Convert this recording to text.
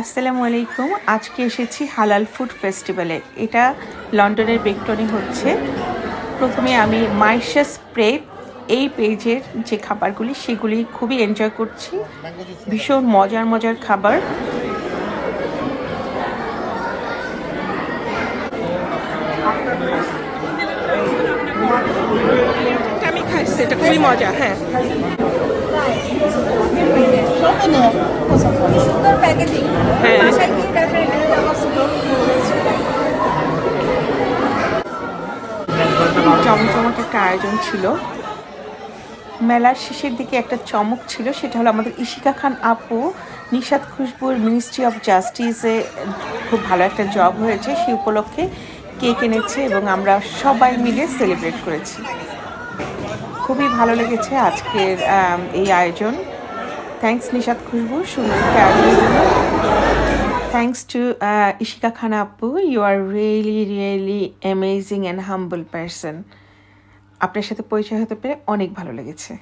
আসসালামু আলাইকুম। আজকে এসেছি হালাল ফুড ফেস্টিভ্যালে। এটা লন্ডনের বেকটনে হচ্ছে। প্রথমে আমি মাইশাস প্রেপ এই পেজের যে খাবারগুলি, সেগুলি খুবই এনজয় করছি। ভীষণ মজার মজার খাবার। আমি খুবই মজা হ্যাঁ। সুন্দর প্যাকেজিং হ্যাঁ। বাসায় গিয়ে ডেফিনেটলি আমার সুন্দর একটা আয়োজন ছিল। মেলার শেষের দিকে একটা চমক ছিল সেটা হলো আমাদের ইশিকা খান আপু নিশাদ খুশবুর মিনিস্ট্রি অফ জাস্টিসে খুব ভালো একটা জব হয়েছে। সেই উপলক্ষে কেক এনেছে এবং আমরা সবাই মিলে সেলিব্রেট করেছি। খুবই ভালো লেগেছে আজকের এই আয়োজন। Thanks Nishad Khushbu thanks to Ishika Khan আপু you are really really amazing and humble person আপনার সাথে পরিচয় হতে পেরে অনেক ভালো লেগেছে।